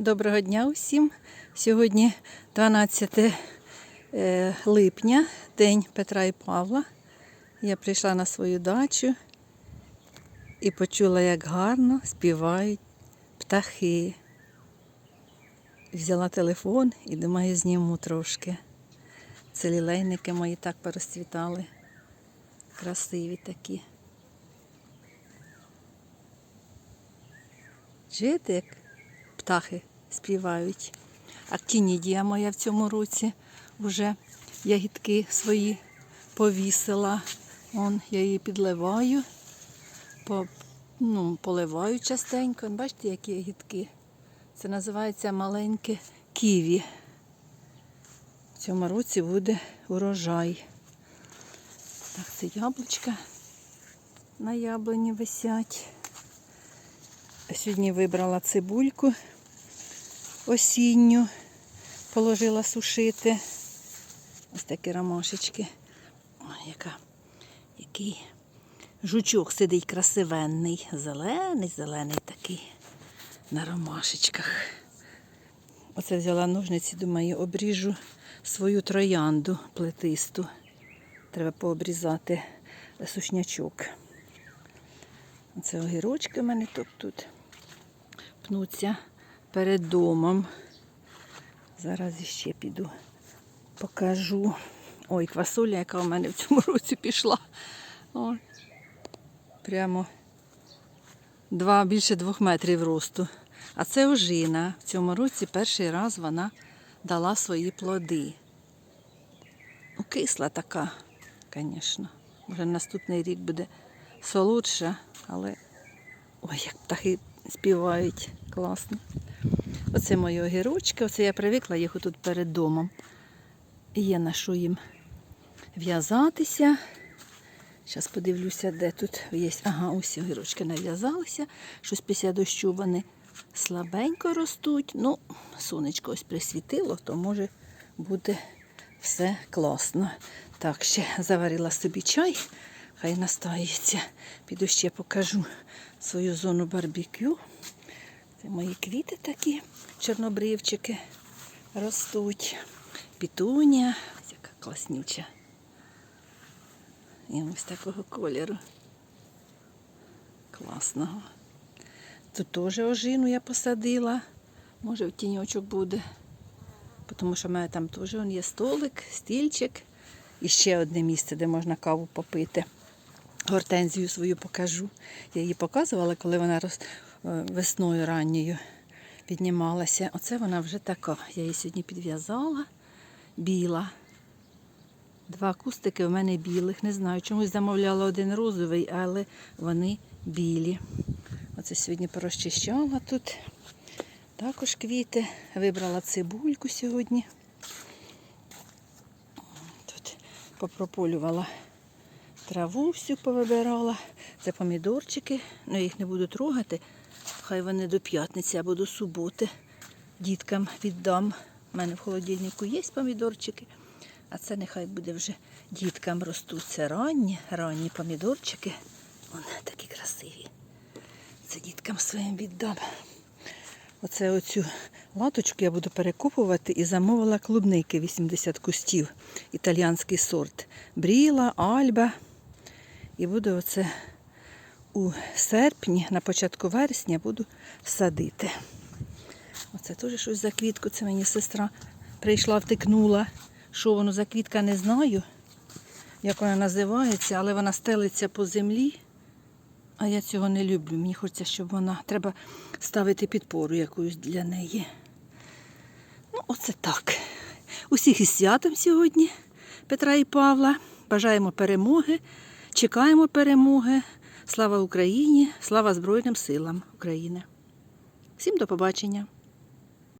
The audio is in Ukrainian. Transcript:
Доброго дня усім. Сьогодні 12 е, липня, день Петра і Павла. Я прийшла на свою дачу і почула, як гарно співають птахи. Взяла телефон і думаю, зніму трошки. Це лілейники мої так порозцвітали. Красиві такі. Чуєте, як птахи співають. Актінідія моя в цьому році вже ягідки свої повісила. Он, я її підливаю, по, ну, поливаю частенько. Бачите, які ягідки? Це називається маленьке ківі. В цьому році буде урожай. Так, це яблучка на яблуні висять. Сьогодні вибрала цибульку осінню, положила сушити. Ось такі ромашечки. Ой, яка, який жучок сидить красивенний, зелений, зелений такий на ромашечках. Оце взяла ножниці, думаю, обріжу свою троянду плетисту. Треба пообрізати сушнячок. Це огірочки в мене тут пнуться перед домом. Зараз іще піду, покажу. Ой, квасоля, яка у мене в цьому році пішла. О, прямо два, більше двох метрів росту. А це ожина. В цьому році перший раз вона дала свої плоди. Ну, кисла така, звісно. Може наступний рік буде солодша, але ой, як птахи співають класно. Оце мої огірочки, оце я привикла їх тут перед домом. Є на що їм в'язатися. Зараз подивлюся, де тут є. Ага, ось огірочки нав'язалися. Щось після дощу вони слабенько ростуть. Ну, сонечко ось присвітило, то може буде все класно. Так, ще заварила собі чай, хай настається. Піду ще покажу свою зону барбекю. Це мої квіти такі, чорнобривчики ростуть. Пітунія, ось яка класнюча. І ось такого кольору. Класного. Тут теж ожину я посадила. Може в тіньочок буде. Тому що в мене там теж є столик, стільчик. І ще одне місце, де можна каву попити. Гортензію свою покажу. Я її показувала, коли вона роз... е, весною ранньою піднімалася. Оце вона вже така. Я її сьогодні підв'язала. Біла. Два кустики у мене білих. Не знаю, чомусь замовляла один розовий, але вони білі. Оце сьогодні порозчищала тут. Також квіти. Вибрала цибульку сьогодні. Тут попрополювала траву всю повибирала. Це помідорчики. Ну, я їх не буду трогати. Хай вони до п'ятниці або до суботи діткам віддам. У мене в холодильнику є помідорчики, а це нехай буде вже діткам ростуть. Це ранні, ранні помідорчики. Вони такі красиві. Це діткам своїм віддам. Оце оцю латочку я буду перекопувати і замовила клубники 80 кустів. Італіянський сорт. Бріла, Альба. І буду оце у серпні, на початку вересня буду садити. Оце теж щось за квітку. Це мені сестра прийшла, втикнула. Що воно за квітка, не знаю, як вона називається, але вона стелиться по землі. А я цього не люблю. Мені хочеться, щоб вона треба ставити підпору якусь для неї. Ну, оце так. Усіх із святом сьогодні, Петра і Павла. Бажаємо перемоги, чекаємо перемоги. Слава Україні, слава Збройним силам України. Всім до побачення!